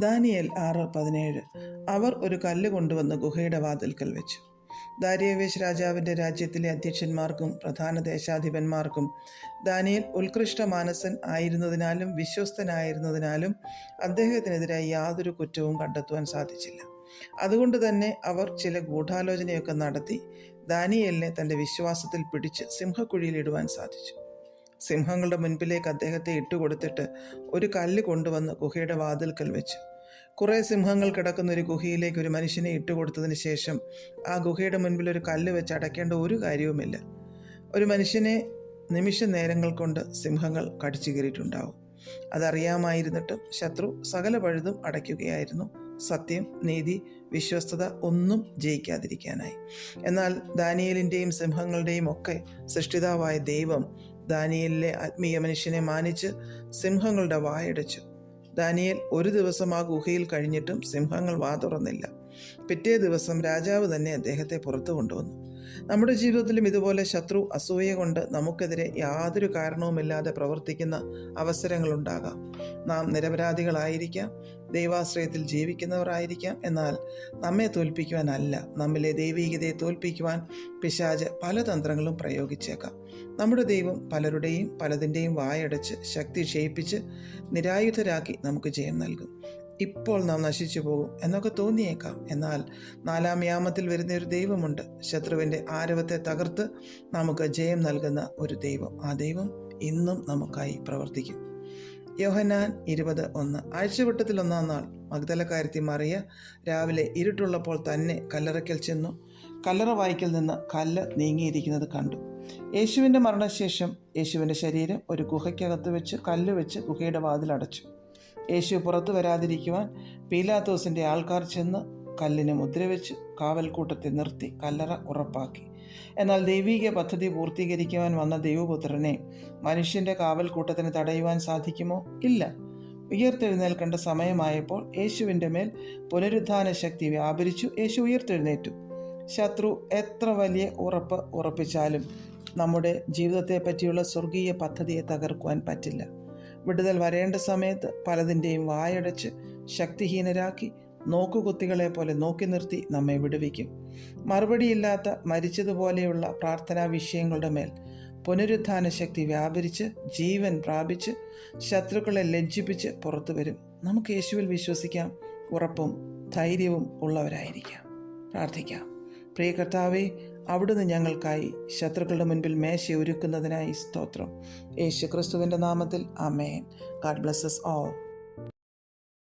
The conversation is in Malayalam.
ദാനിയേൽ ആറ് പതിനേഴ്. അവർ ഒരു കല്ല് കൊണ്ടുവന്ന് ഗുഹയുടെ വാതിൽക്കൽ വെച്ചു. ദാരിയവേശ് രാജാവിന്റെ രാജ്യത്തിലെ അധ്യക്ഷന്മാർക്കും പ്രധാന ദേശാധിപന്മാർക്കും ദാനിയൽ ഉത്കൃഷ്ട മാനസൻ ആയിരുന്നതിനാലും വിശ്വസ്തനായിരുന്നതിനാലും അദ്ദേഹത്തിനെതിരായി യാതൊരു കുറ്റവും കണ്ടെത്തുവാൻ സാധിച്ചില്ല. അതുകൊണ്ട് തന്നെ അവർ ചില ഗൂഢാലോചനയൊക്കെ നടത്തി ദാനിയലിനെ തന്റെ വിശ്വാസത്തിൽ പിടിച്ച് സിംഹക്കുഴിയിലിടുവാൻ സാധിച്ചു. സിംഹങ്ങളുടെ മുൻപിലേക്ക് അദ്ദേഹത്തെ ഇട്ടുകൊടുത്തിട്ട് ഒരു കല്ല് കൊണ്ടുവന്ന് ഗുഹയുടെ വാതിൽക്കൽ വെച്ചു. കുറേ സിംഹങ്ങൾ കിടക്കുന്ന ഒരു ഗുഹയിലേക്ക് ഒരു മനുഷ്യനെ ഇട്ടുകൊടുത്തതിന് ശേഷം ആ ഗുഹയുടെ മുൻപിൽ ഒരു കല്ല് വെച്ച് അടയ്ക്കേണ്ട ഒരു കാര്യവുമില്ല. ഒരു മനുഷ്യനെ നിമിഷ നേരങ്ങൾ കൊണ്ട് സിംഹങ്ങൾ കടിച്ചു കയറിയിട്ടുണ്ടാവും അതറിയാമായിരുന്നിട്ടും ശത്രു സകല പഴുതും അടയ്ക്കുകയായിരുന്നു. സത്യം നീതി വിശ്വസ്തത ഒന്നും ജയിക്കാതിരിക്കാനായി. എന്നാൽ ദാനിയലിന്റെയും സിംഹങ്ങളുടെയും ഒക്കെ സൃഷ്ടിതാവായ ദൈവം ദാനിയലിലെ ആത്മീയ മനുഷ്യനെ മാനിച്ച് സിംഹങ്ങളുടെ വായടച്ചു. ദാനിയൽ ഒരു ദിവസം ആ ഗുഹയിൽ കഴിഞ്ഞിട്ടും സിംഹങ്ങൾ വാ തുറന്നില്ല. പിറ്റേ ദിവസം രാജാവ് തന്നെ അദ്ദേഹത്തെ പുറത്തു കൊണ്ടുവന്നു. നമ്മുടെ ജീവിതത്തിലും ഇതുപോലെ ശത്രു അസൂയ കൊണ്ട് നമുക്കെതിരെ യാതൊരു കാരണവുമില്ലാതെ പ്രവർത്തിക്കുന്ന അവസരങ്ങളുണ്ടാകാം. നാം നിരപരാധികളായിരിക്കാം ദൈവാശ്രയത്തിൽ ജീവിക്കുന്നവരായിരിക്കാം. എന്നാൽ നമ്മെ തോൽപ്പിക്കുവാനല്ല നമ്മിലെ ദൈവീകതയെ തോൽപ്പിക്കുവാൻ പിശാജ് പല തന്ത്രങ്ങളും പ്രയോഗിച്ചേക്കാം. നമ്മുടെ ദൈവം പലരുടെയും പലതിന്റെയും വായടച്ച് ശക്തി ക്ഷയിപ്പിച്ച് നിരായുധരാക്കി നമുക്ക് ജയം നൽകും. ഇപ്പോൾ നാം നശിച്ചു പോകും എന്നൊക്കെ തോന്നിയേക്കാം. എന്നാൽ നാലാം യാമത്തിൽ വരുന്ന ഒരു ദൈവമുണ്ട്. ശത്രുവിന്റെ ആരവത്തെ തകർത്ത് നമുക്ക് ജയം നൽകുന്ന ഒരു ദൈവം. ആ ദൈവം ഇന്നും നമുക്കായി പ്രവർത്തിക്കും. യോഹനാൻ ഇരുപത് ഒന്ന്. ആഴ്ചവട്ടത്തിൽ ഒന്നാം നാൾ മഗ്ദലക്കാരത്തി മറിയ രാവിലെ ഇരുട്ടുള്ളപ്പോൾ തന്നെ കല്ലറയ്ക്കൽ ചെന്നു. കല്ലറ വായിക്കൽ നിന്ന് കല്ല് നീങ്ങിയിരിക്കുന്നത് കണ്ടു. യേശുവിന്റെ മരണശേഷം യേശുവിന്റെ ശരീരം ഒരു ഗുഹയ്ക്കകത്ത് വെച്ച് കല്ല് വെച്ച് ഗുഹയുടെ വാതിലടച്ചു യേശു പുറത്തു വരാതിരിക്കുവാൻ പീലാത്തോസിന്റെ ആൾക്കാർ ചെന്ന് കല്ലിന് മുദ്രവെച്ച് കാവൽക്കൂട്ടത്തെ നിർത്തി കല്ലറ ഉറപ്പാക്കി. എന്നാൽ ദൈവീക പദ്ധതി പൂർത്തീകരിക്കുവാൻ വന്ന ദൈവപുത്രനെ മനുഷ്യന്റെ കാവൽക്കൂട്ടത്തിന് തടയുവാൻ സാധിക്കുമോ? ഇല്ല. ഉയർത്തെഴുന്നേൽക്കേണ്ട സമയമായപ്പോൾ യേശുവിന്റെ മേൽ പുനരുദ്ധാന ശക്തി വ്യാപരിച്ചു. യേശു ഉയർത്തെഴുന്നേറ്റു. ശത്രു എത്ര വലിയ ഉറപ്പ് ഉറപ്പിച്ചാലും നമ്മുടെ ജീവിതത്തെ പറ്റിയുള്ള സ്വർഗീയ പദ്ധതിയെ തകർക്കുവാൻ പറ്റില്ല. വിടുതൽ വരേണ്ട സമയത്ത് പലതിന്റെയും വായടച്ച് ശക്തിഹീനരാക്കി നോക്കുകുത്തികളെ പോലെ നോക്കി നിർത്തി നമ്മെ വിടുവിക്കും. മറുപടിയില്ലാത്ത മരിച്ചതുപോലെയുള്ള പ്രാർത്ഥനാ വിഷയങ്ങളുടെ മേൽ പുനരുത്ഥാന ശക്തി വ്യാപരിച്ച് ജീവൻ പ്രാപിച്ച് ശത്രുക്കളെ ലജ്ജിപ്പിച്ച് പുറത്തു വരും. നമുക്ക് യേശുവിൽ വിശ്വസിക്കാം. ഉറപ്പും ധൈര്യവും ഉള്ളവരായിരിക്കാം. പ്രാർത്ഥിക്കാം. പ്രിയ കർത്താവെ അവിടുന്ന് ഞങ്ങൾക്കായി ശത്രുക്കളുടെ മുൻപിൽ മേശ ഒരുക്കുന്നതിനായി സ്തോത്രം. യേശു ക്രിസ്തുവിന്റെ നാമത്തിൽ അമേൻ ഗാഡ് ബ്ലസ്സസ് ഓൾ